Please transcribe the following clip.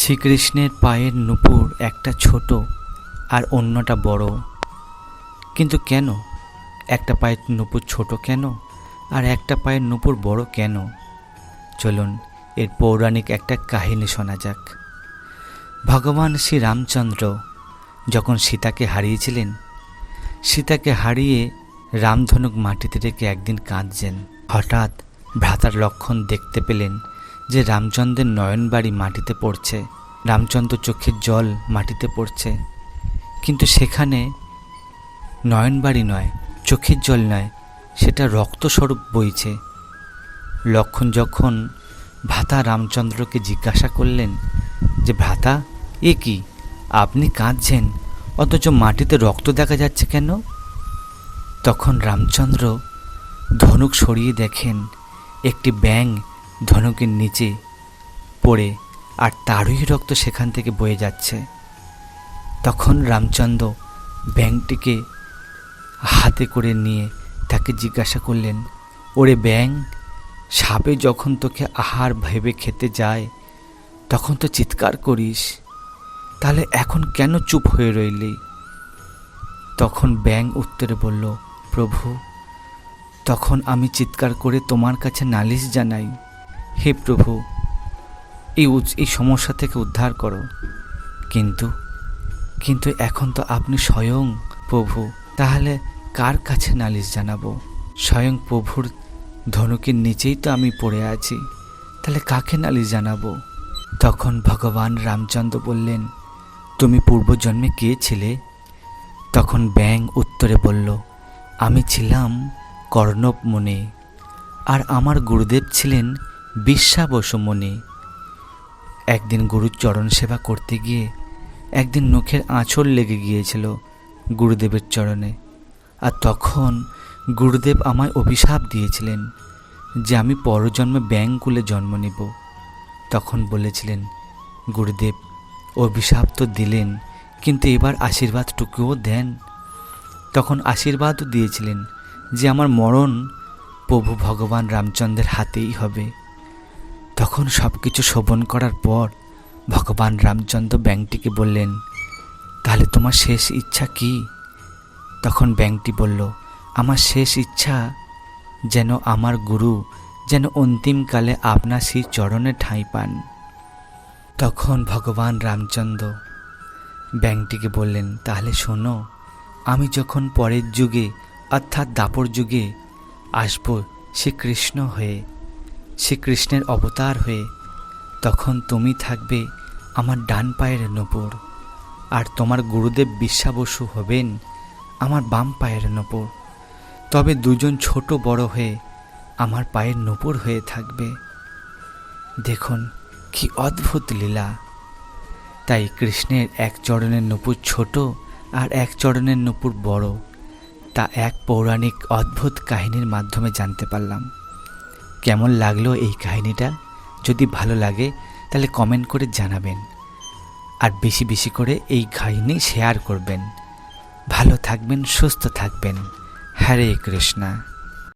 শ্রীকৃষ্ণের পায়ের নুপুর একটা ছোট আর অন্যটা বড়। কিন্তু কেন? একটা পায়ের নুপুর ছোট কেন? আর একটা পায়ের নুপুর বড় কেন? চলুন, এর পৌরাণিক একটা কাহিনী শোনা যাক। ভগবান শ্রী রামচন্দ্র যখন সীতাকে হারিয়েছিলেন, সীতাকে হারিয়ে রামধনুক মাটিতে রেখে একদিন কাঁদছেন। হঠাৎ ভ্রাতার লক্ষণ দেখতে পেলেন যে রামচন্দ্রের নয়নবাড়ি মাটিতে পড়ছে, রামচন্দ্র চোখের জল মাটিতে পড়ছে। কিন্তু সেখানে নয়নবাড়ি নয়, চোখের জল নয়, সেটা রক্তস্বরূপ বইছে। লক্ষণ যখন ভ্রাতা রামচন্দ্রকে জিজ্ঞাসা করলেন যে, ভ্রাতা, এ কি? আপনি কাঁদছেন? অথচ মাটিতে রক্ত দেখা যাচ্ছে কেন? তখন রামচন্দ্র ধনুক সরিয়ে দেখেন, একটি ব্যাং ধনুকের নিচে পড়ে আর তারই রক্ত সেখান থেকে বয়ে যাচ্ছে। তখন রামচন্দ্র ব্যাংটিকে হাতে করে নিয়ে তাকে জিজ্ঞাসা করলেন, ওরে ব্যাং সাপে যখন তোকে আহার ভেবে খেতে যায়, তখন তো চিৎকার করিস। তাহলে এখন কেন চুপ হয়ে রইলি? তখন ব্যাং উত্তরে বলল, প্রভু, তখন আমি চিৎকার করে তোমার কাছে নালিশ জানাই। হে প্রভু, এই এই সমস্যা থেকে উদ্ধার করো। কিন্তু কিন্তু এখন তো আপনি স্বয়ং প্রভু, তাহলে কার কাছে নালিশ জানাব? স্বয়ং প্রভুর ধনুকের নিচেই তো আমি পড়ে আছি, তাহলে কাকে নালিশ জানাব? তখন ভগবান রামচন্দ্র বললেন, তুমি পূর্বজন্মে কে ছিলে? তখন ব্যাং উত্তরে বলল, আমি ছিলাম কর্ণব মুনি, আর আমার গুরুদেব ছিলেন বিশ্বাবসু মুনি একদিন গুরুর চরণ সেবা করতে গিয়ে একদিন নখের আঁচড় লেগে গিয়েছিল গুরুদেবের চরণে, আর তখন গুরুদেব আমায় অভিশাপ দিয়েছিলেন যে আমি পরজন্মে ব্যাংকুলে জন্ম নেব। তখন বলেছিলেন, গুরুদেব, অভিশাপ তো দিলেন, কিন্তু এবার আশীর্বাদটুকুও দেন। তখন আশীর্বাদও দিয়েছিলেন যে আমার মরণ প্রভু ভগবান রামচন্দ্রের হাতেই হবে। তখন সব কিছু শোভন করার পর ভগবান রামচন্দ্র ব্যাংকটিকে বললেন, তাহলে তোমার শেষ ইচ্ছা কি? তখন ব্যাংকটি বলল, আমার শেষ ইচ্ছা যেন আমার গুরু যেন অন্তিমকালে আপনার সেই চরণে ঠাঁই পান। তখন ভগবান রামচন্দ্র ব্যাংকটিকে বললেন, তাহলে শোনো, আমি যখন পরের যুগে অর্থাৎ দাপর যুগে আসব শ্রীকৃষ্ণ হয়ে শ্রীকৃষ্ণের অবতার হয়ে তখন তুমি থাকবে আমার ডান পায়ের নূপুর, আর তোমার গুরুদেব বিশ্বাবসু হবেন আমার বাম পায়ের নূপুর। তবে দুজন ছোট বড় হয়ে আমার পায়ের নূপুর হয়ে থাকবে। দেখুন কি অদ্ভুত লীলা। তাই কৃষ্ণের এক চরণের নূপুর ছোট আর এক চরণের নূপুর বড়, তা এক পৌরাণিক অদ্ভুত কাহিনীর মাধ্যমে জানতে পারলাম। কেমন লাগল এই কাহিনীটা? যদি ভালো লাগে, তাহলে কমেন্ট করে জানাবেন। আর বেশি বেশি করে এই কাহিনী শেয়ার করবেন। ভালো থাকবেন, সুস্থ থাকবেন। হরে কৃষ্ণা।